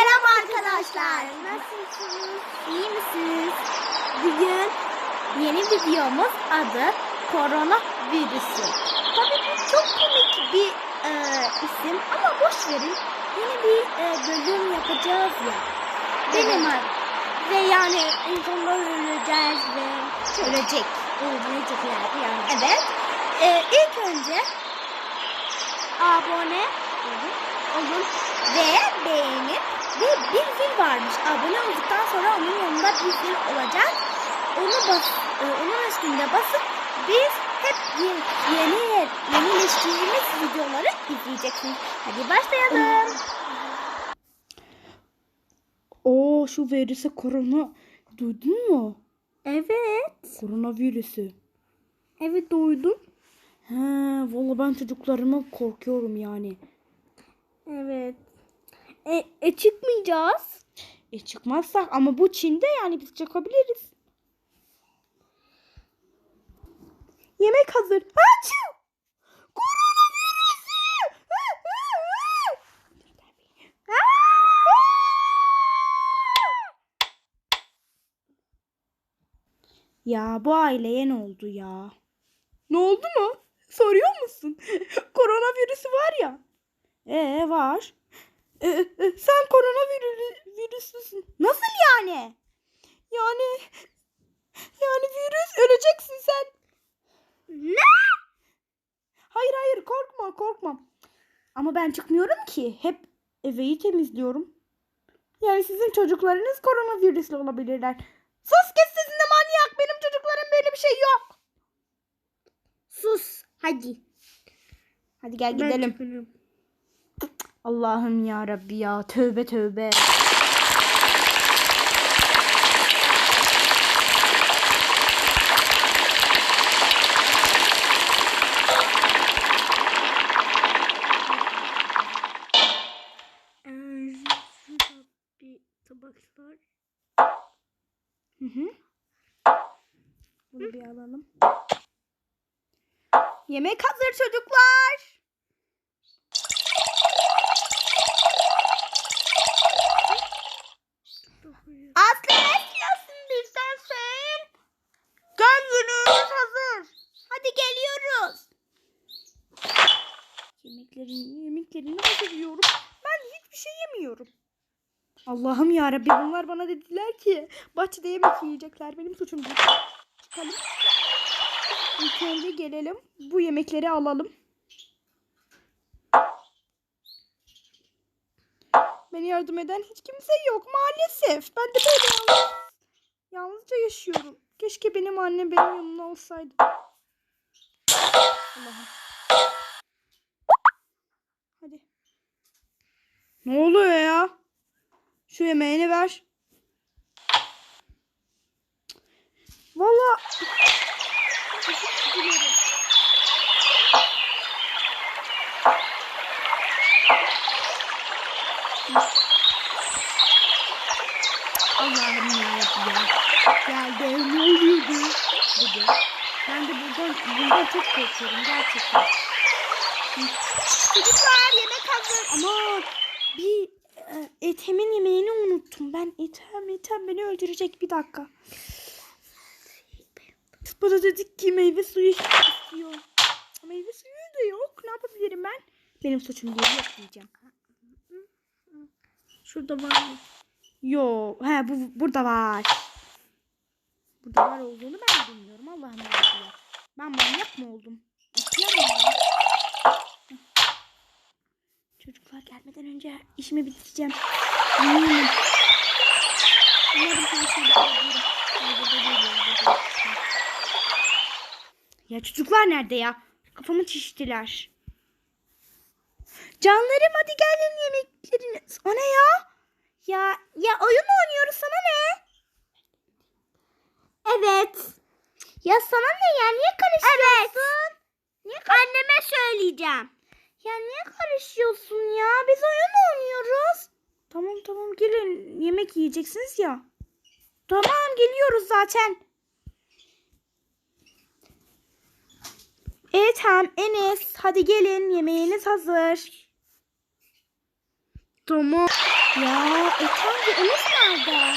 Merhaba arkadaşlar. Nasılsınız? İyi misiniz? Bugün yeni videomuz adı Korona Virüsü. Tabii bu çok komik bir e, isim ama boş verin. Yeni bir e, bölüm yapacağız ya. Benim evet. Ve yani insanlar öleceğiz ve ölecek. Ölecekler yani. Evet. E, ilk önce abone olun, olun ve beğenin ve bir zil varmış. Abone olduktan sonra onun yanında bir zil olacak. Onu bas, e, onun üstünde basıp biz hep yeni yeni yenileştiğimiz videoları izleyeceksiniz. Hadi başlayalım. Oo şu virüse korona duydun mu? Evet. Koronavirüsü. Evet duydum. He valla ben çocuklarıma korkuyorum yani. Evet. E, e çıkmayacağız. E çıkmazsak ama bu Çin'de yani biz çıkabiliriz. Yemek hazır. Koronavirüsü. Ya bu aileye ne oldu ya? Ne oldu mu? Soruyor musun? Koronavirüsü var ya. Ee var. Ee, e, sen koronavirüslüsün. Nasıl yani? Yani yani virüs öleceksin sen. Ne? Hayır hayır korkma korkma. Ama ben çıkmıyorum ki. Hep evi temizliyorum. Yani sizin çocuklarınız koronavirüslü olabilirler. Sus kes sesini manyak. Benim çocuklarım böyle bir şey yok. Sus. Hadi. Hadi gel gidelim. Allah'ım ya Rabbi ya. Tövbe tövbe. Tabaklar. Hı hı. Bunu bir alalım. Yemek hazır çocuklar. Aslı ne istiyorsun bizden sen? Gönlünüz hazır. Hadi geliyoruz. Yemeklerini, hazırlıyorum. Ben hiçbir şey yemiyorum. Allah'ım ya Rabbi bunlar bana dediler ki bahçede yemek yiyecekler. Benim suçum değil. Çıkalım. İlk önce gelelim. Bu yemekleri alalım. Beni yardım eden hiç kimse yok maalesef. Ben de böyle yalnız, yalnızca yaşıyorum. Keşke benim annem benim yanımda olsaydı. Allah'ım. Hadi. Ne oluyor ya? Şu yemeğini ver. Valla. Allah'ım yarabbim ya. Geldi. Ne oluyordu? Dedi. Ben de buradan, bundan çok korkuyorum gerçekten. Çocuklar yemek hazır. Ama bir e, yemeğini unuttum. Ben Ethem, Ethem beni öldürecek. Bir dakika. Bana dedik ki meyve suyu istiyor. Meyve suyu da yok. Ne yapabilirim ben? Benim suçum. Yok diyeceğim. Şurada var? Yo, he bu burada var. Burada var olduğunu ben bilmiyorum. Allah'ım yarabbim. Ben manyak mı oldum? İhtiyar mı oldum? Çocuklar gelmeden önce işimi bitireceğim. Eminim. Ya, çocuklar nerede ya? Kafamı çiştiler. Canlarım hadi gelin yemekleriniz. O ne ya? Ya ya oyun oynuyoruz sana ne? Evet. Ya sana ne ya? Niye karışıyorsun? Evet. Niye Anneme söyleyeceğim. Ya niye karışıyorsun ya? Biz oyun oynuyoruz. Tamam tamam gelin yemek yiyeceksiniz ya. Tamam geliyoruz zaten. Ethem, Enes hadi gelin yemeğiniz hazır. Tamam. Ya Efendi Enes nerede?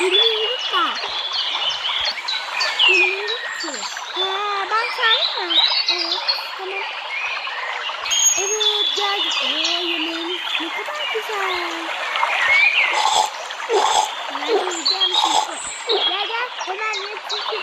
Bilmiyorum da. Bilmiyorum ki. He ben çağırayım mı? Evet tamam. Evet geldik. Oo yemeğimiz ne kadar güzel. Ben yiyeceğim çünkü. Gel gel hemen ye çünkü.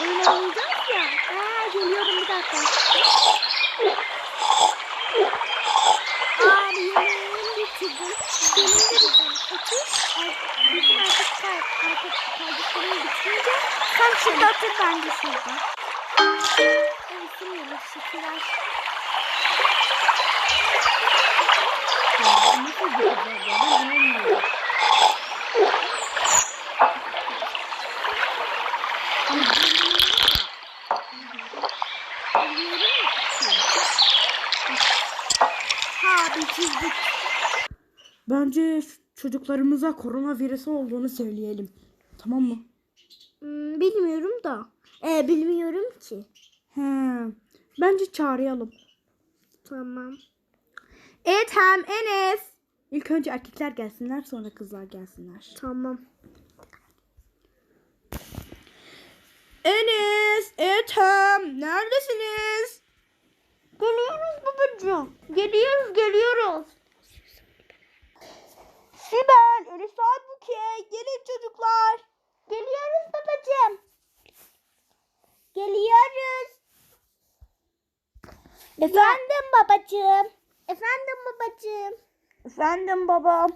Oyun oynayacağız ya. Ha geliyorum bir dakika. Abi yemeğimi bitirdim. Benim de bitirdim. Otur. Bizim artık kay, artık kardeşlerim bitince sen şurada otur ben de şurada. Ben istemiyorum şekerler. Ya nasıl bir güzel ya ben inanmıyorum. Ay, ki. Ha. Bence çocuklarımıza koronavirüsü olduğunu söyleyelim. Tamam mı? Hmm, bilmiyorum da. Ee, bilmiyorum ki. He. Bence çağıralım. Tamam. Ethem, Enes. İlk önce erkekler gelsinler sonra kızlar gelsinler. Tamam. Enes, Ethem neredesiniz? Geliyoruz babacığım. Geliyoruz geliyoruz. Sibel, Enes Buke, gelin çocuklar. Geliyoruz babacığım. Geliyoruz. Efendim babacığım. Efendim babacığım. Efendim babam.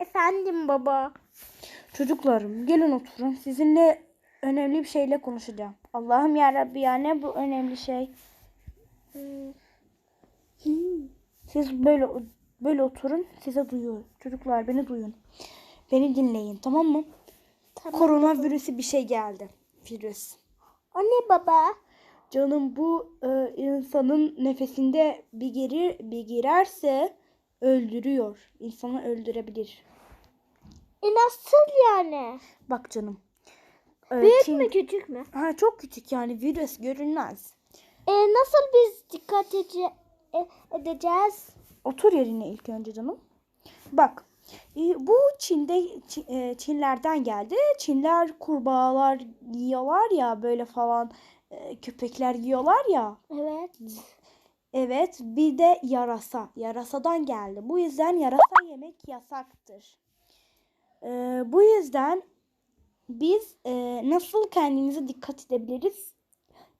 Efendim baba. Çocuklarım gelin oturun. Sizinle önemli bir şeyle konuşacağım. Allah'ım ya Rabbi ya ne bu önemli şey. Hmm. Siz böyle böyle oturun. Size duyuyorum. Çocuklar beni duyun. Beni dinleyin tamam mı? Tamam. Koronavirüsü bir şey geldi. Virüs. O ne baba? Canım bu e, insanın nefesinde bir girir bir girerse öldürüyor. İnsanı öldürebilir. E nasıl yani? Bak canım. e, Büyük Çin- mü küçük mü? Ha çok küçük yani virüs görünmez. E nasıl biz dikkat ece- e- edeceğiz? Otur yerine ilk önce canım. Bak e, bu Çin'de Çi- e, Çinlerden geldi. Çinler kurbağalar yiyorlar ya böyle falan e, köpekler yiyorlar ya. Evet. Evet bir de yarasa. Yarasadan geldi. Bu yüzden yarasa yemek yasaktır. Ee, bu yüzden biz e, nasıl kendimize dikkat edebiliriz?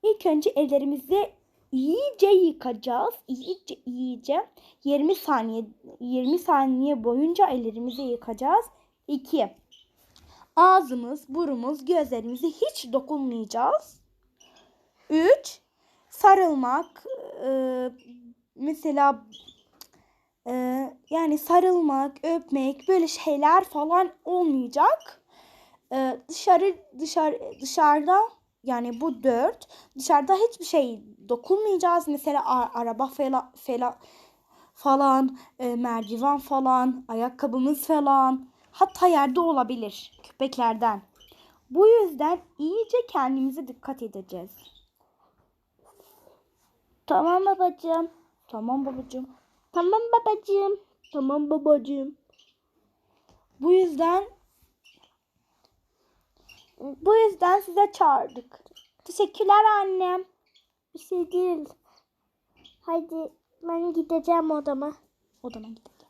İlk önce ellerimizi iyice yıkacağız. İyice iyice 20 saniye 20 saniye boyunca ellerimizi yıkacağız. 2. Ağzımız, burumuz, gözlerimize hiç dokunmayacağız. 3 sarılmak e, mesela e, yani sarılmak, öpmek böyle şeyler falan olmayacak. E, dışarı dışarı dışarıda yani bu dört dışarıda hiçbir şey dokunmayacağız. Mesela araba falan falan falan e, merdiven falan ayakkabımız falan hatta yerde olabilir köpeklerden. Bu yüzden iyice kendimize dikkat edeceğiz. Tamam babacığım. Tamam babacığım. Tamam babacığım. Tamam babacığım. Bu yüzden bu yüzden size çağırdık. Teşekkürler annem. Bir şey değil. Haydi ben gideceğim odama. Odama gidelim.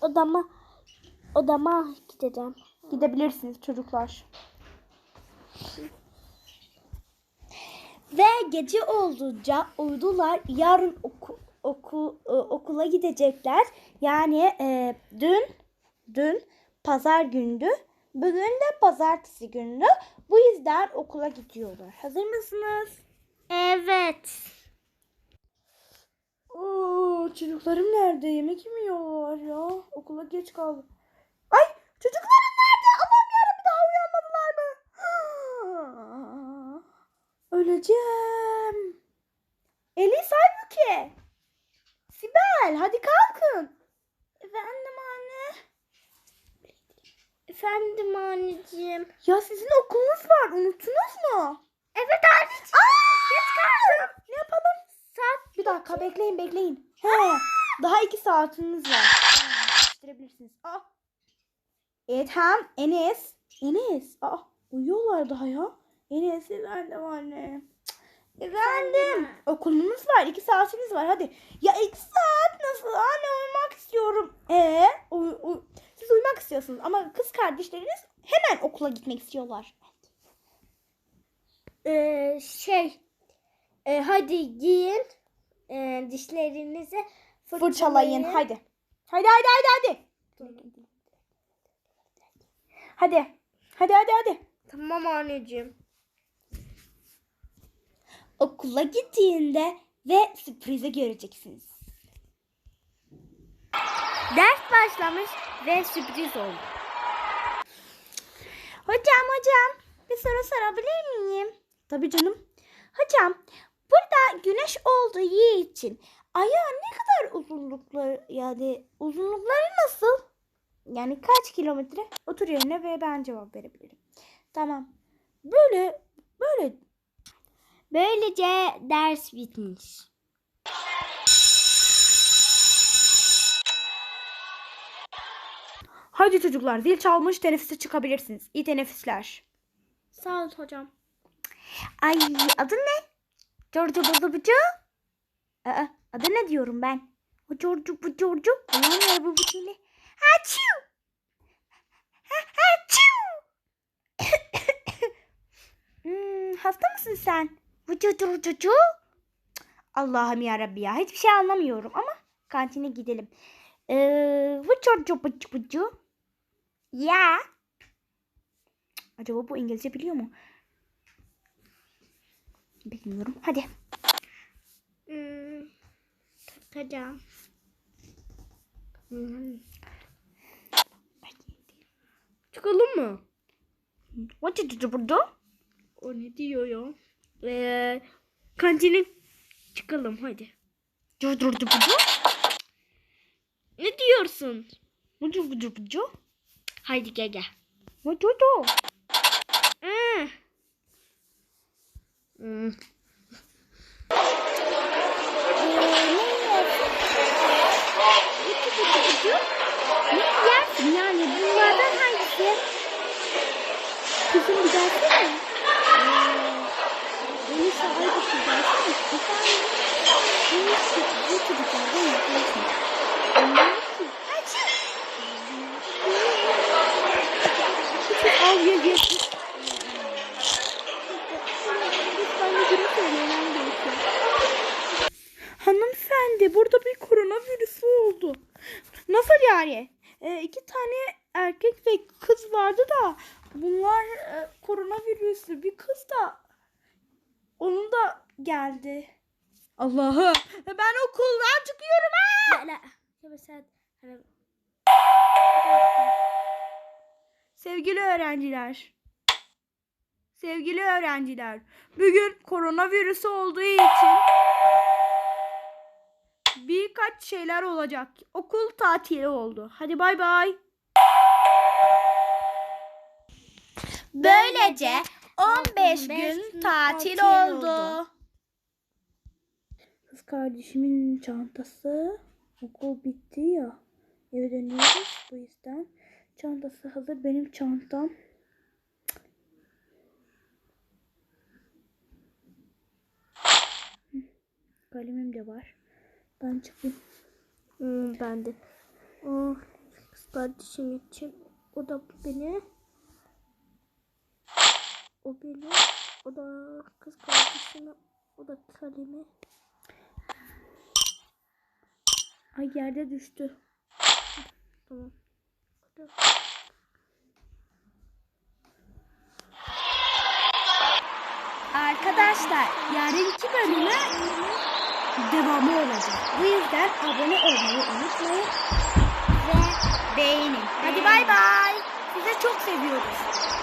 Odama odama gideceğim. Gidebilirsiniz çocuklar. Ve gece olunca uydular yarın oku, oku, e, okula gidecekler. Yani e, dün dün pazar gündü. Bugün de pazartesi gündü. Bu yüzden okula gidiyorlar. Hazır mısınız? Evet. Oo, çocuklarım nerede? Yemek mi yiyorlar ya? Okula geç kaldım. Ay çocuklarım nerede? Allah'ım yarabbim daha uyanmadılar mı? Öleceğim. Elis halbuki. Sibel hadi kalkın. Efendim anne. Efendim anneciğim. Ya sizin okulunuz var unuttunuz mu? Evet anneciğim. Geç kaldım. Ne yapalım? Saat Bir dakika bekleyin bekleyin. He, daha iki saatiniz var. verebilirsiniz. Aa. Ethem, Enes. Enes. Aa, uyuyorlar daha ya. Enes efendim anne. Efendim. Okulunuz var. iki saatiniz var. Hadi. Ya iki saat nasıl? Anne uyumak istiyorum. Ee, uy- uy- siz uyumak istiyorsunuz ama kız kardeşleriniz hemen okula gitmek istiyorlar. Ee, şey e, hadi giyin e, dişlerinizi Fırçalayın. Hadi. Hadi hadi hadi hadi. Hadi. Hadi hadi hadi. Tamam anneciğim. Okula gittiğinde ve sürprizi göreceksiniz. Ders başlamış ve sürpriz oldu. Hocam hocam bir soru sorabilir miyim? Tabii canım. Hocam burada güneş olduğu yer için ayağın ne kadar uzunlukları yani uzunlukları nasıl? Yani kaç kilometre? Otur yerine ve ben cevap verebilirim. Tamam. Böyle böyle Böylece ders bitmiş. Hadi çocuklar zil çalmış teneffüse çıkabilirsiniz. İyi teneffüsler. Sağ ol hocam. Ay adın ne? Giorgio Bucu Aa, adı ne diyorum ben? O Giorgio bu Giorgio. Allah'ım ya bu bu ne? Haçiu. Ha, Haçiu. hmm, hasta mısın sen? Vıcı Giorgio. Allah'ım ya Rabbi ya. Hiçbir şey anlamıyorum ama kantine gidelim. Ee, Bucu Bucu. Ya. Acaba bu İngilizce biliyor mu? Bilmiyorum. Hadi. Hmm, takacağım. Hmm. Çıkalım mı? Did you do? O ne diyor ya? Ee, kantine çıkalım hadi. Dur dur dur. Ne diyorsun? Dur dur dur. Haydi gel gel. Dur. Hmm. Hmm. Ne yersin yani bunlardan hangisi? Kızım bir gelsene. Beni sahibi kız gelsene. Efendim? Bu bu çocuklardan yaparsın. Onlar ki. Al gerekiyor. Hanımefendi burada bir koronavirüsü oldu. Nasıl yani? Ee, iki tane erkek ve kız vardı da bunlar e, koronavirüslü. Bir kız da onun da geldi. Allah'ım ben okuldan çıkıyorum ha. La la. Ya Sevgili öğrenciler. Sevgili öğrenciler. Bugün koronavirüsü olduğu için birkaç şeyler olacak. Okul tatili oldu. Hadi bay bay. Böylece 15 gün tatil oldu. Kız kardeşimin çantası okul bitti ya. Eve dönüyoruz bu yüzden. Çantası hazır benim çantam. Kalemim de var. Ben çıkayım. Hmm, ben de. Oh, kız kardeşim için. O da beni. O beni. O da kız kardeşimi. O da kalemi. Ay yerde düştü. Tamam. Arkadaşlar yarınki bölümü devamı olacak. Bu yüzden abone olmayı unutmayın ve beğenin. Hadi bay bay. Sizi çok seviyoruz.